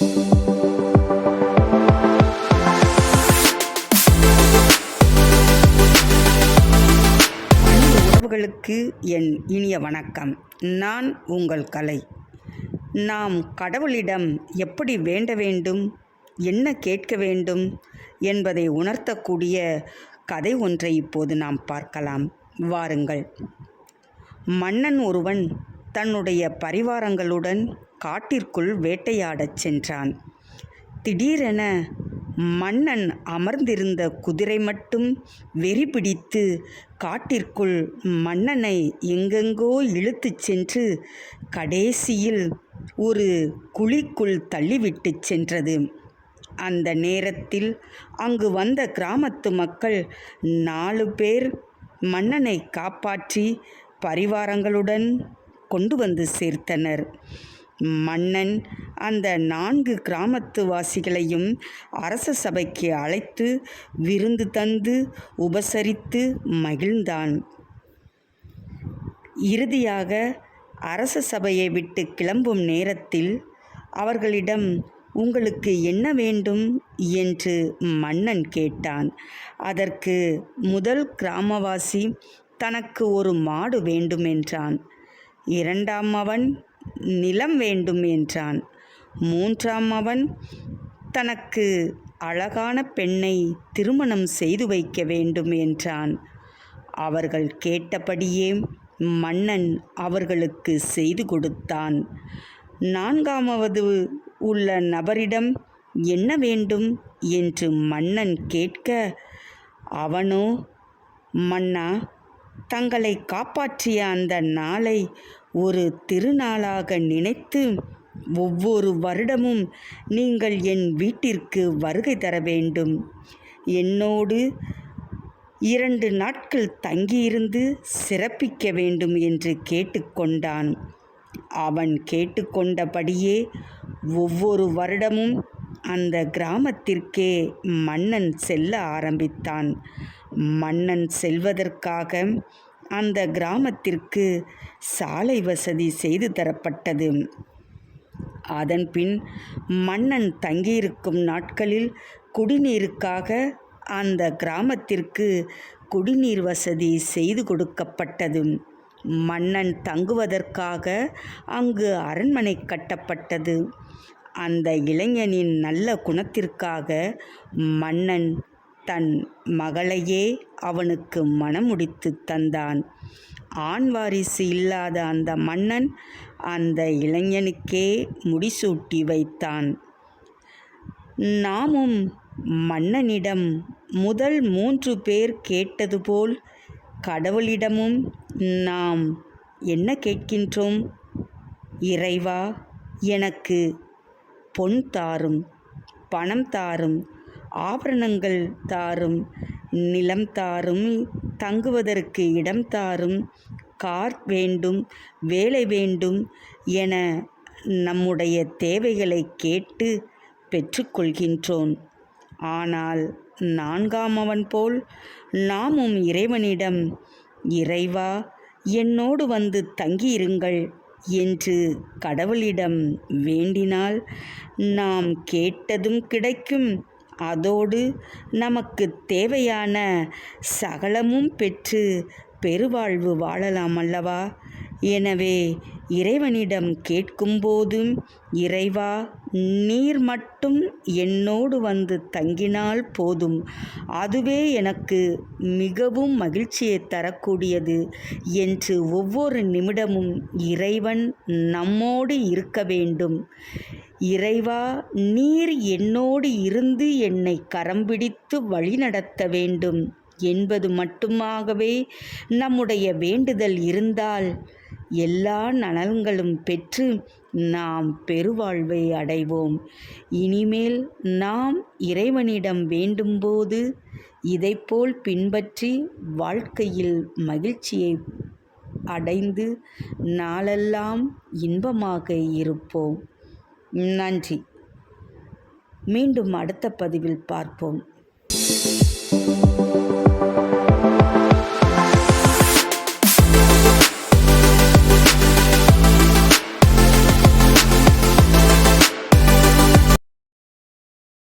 உறவுகளுக்கு என் இனிய வணக்கம். நான் உங்கள் கலை. நாம் கடவுளிடம் எப்படி வேண்ட வேண்டும் என்ன கேட்க வேண்டும் என்பதை உணர்த்தக்கூடிய கதை ஒன்றை இப்போது நாம் பார்க்கலாம். வாருங்கள். மன்னன் ஒருவன் தன்னுடைய பரிவாரங்களுடன் காட்டிற்குள் வேட்டையாடச் சென்றான். திடீரென மன்னன் அமர்ந்திருந்த குதிரை மட்டும் வெறி பிடித்து காட்டிற்குள் மன்னனை எங்கெங்கோ இழுத்துச் சென்று கடைசியில் ஒரு குழிக்குள் தள்ளிவிட்டு சென்றது. அந்த நேரத்தில் அங்கு வந்த கிராமத்து மக்கள் நாலு பேர் மன்னனை காப்பாற்றி பரிவாரங்களுடன் கொண்டு வந்து சேர்த்தனர். மன்னன் அந்த நான்கு கிராமத்து வாசிகளையும் அரச சபைக்கு அழைத்து விருந்து தந்து உபசரித்து மகிழ்ந்தான். இறுதியாக அரச சபையை விட்டு கிளம்பும் நேரத்தில் அவர்களிடம் உங்களுக்கு என்ன வேண்டும்? என்று மன்னன் கேட்டான். அதற்கு முதல் கிராமவாசி தனக்கு ஒரு மாடு வேண்டுமென்றான். இரண்டாம் அவன் நிலம் வேண்டும் என்றான். மூன்றாம் அவன் தனக்கு அழகான பெண்ணை திருமணம் செய்து வைக்க வேண்டும் என்றான். அவர்கள் கேட்டபடியே மன்னன் அவர்களுக்கு செய்து கொடுத்தான். நான்காமாவது உள்ள நபரிடம் என்ன வேண்டும் என்று மன்னன் கேட்க அவனோ மன்னா தங்களை காப்பாற்றிய அந்த நாளை ஒரு திருநாளாக நினைத்து ஒவ்வொரு வருடமும் நீங்கள் என் வீட்டிற்கு வருகை தர வேண்டும். என்னோடு இரண்டு நாட்கள் தங்கியிருந்து சிறப்பிக்க வேண்டும் என்று கேட்டுக்கொண்டான். அவன் கேட்டுக்கொண்டபடியே ஒவ்வொரு வருடமும் அந்த கிராமத்திற்கே மன்னன் செல்ல ஆரம்பித்தான். மன்னன் செல்வதற்காக அந்த கிராமத்திற்கு சாலை வசதி செய்து தரப்பட்டது. அதன்பின் மன்னன் தங்கியிருக்கும் நாட்களில் குடிநீருக்காக அந்த கிராமத்திற்கு குடிநீர் வசதி செய்து கொடுக்கப்பட்டது. மன்னன் தங்குவதற்காக அங்கு அரண்மனை கட்டப்பட்டது. அந்த இளைஞனின் நல்ல குணத்திற்காக மன்னன் தன் மகளையே அவனுக்கு மணமுடித்து தந்தான். ஆண் வாரிசு இல்லாத அந்த மன்னன் அந்த இளைஞனுக்கே முடிசூட்டி வைத்தான். நாமும் மன்னனிடம் முதல் மூன்று பேர் கேட்டது போல் கடவுளிடமும் நாம் என்ன கேட்கின்றோம்? இறைவா எனக்கு பொன் தாரும் பணம் தாரும் ஆபரணங்கள் தாரும் நிலம் தாரும் தங்குவதற்கு இடம் தாரும் கார் வேண்டும் வேலை வேண்டும் என நம்முடைய தேவைகளை கேட்டு பெற்றுக்கொள்கின்றோம். ஆனால் நான்காம் அவன் போல் நாமும் இறைவனிடம் இறைவா என்னோடு வந்து தங்கியிருங்கள் என்று கடவுளிடம் வேண்டினால் நாம் கேட்டதும் கிடைக்கும் அதோடு நமக்கு தேவையான சகலமும் பெற்று பெருவாழ்வு வாழலாம் அல்லவா? எனவே இறைவனிடம் கேட்கும்போதும் இறைவா நீர் மட்டும் என்னோடு வந்து தங்கினால் போதும். அதுவே எனக்கு மிகவும் மகிழ்ச்சியை தரக்கூடியது என்று ஒவ்வொரு நிமிடமும் இறைவன் நம்மோடு இருக்க வேண்டும். இறைவா நீர் என்னோடு இருந்து என்னை கரம் பிடித்து வழிநடத்த வேண்டும். என்பது மட்டுமாகவே நம்முடைய வேண்டுதல் இருந்தால் எல்லா நலன்களும் பெற்று நாம் பெருவாழ்வை அடைவோம். இனிமேல் நாம் இறைவனிடம் வேண்டும்போது இதைப்போல் பின்பற்றி வாழ்க்கையில் மகிழ்ச்சியை அடைந்து நாளெல்லாம் இன்பமாக இருப்போம். நன்றி. மீண்டும் அடுத்த பதிவில் பார்ப்போம்.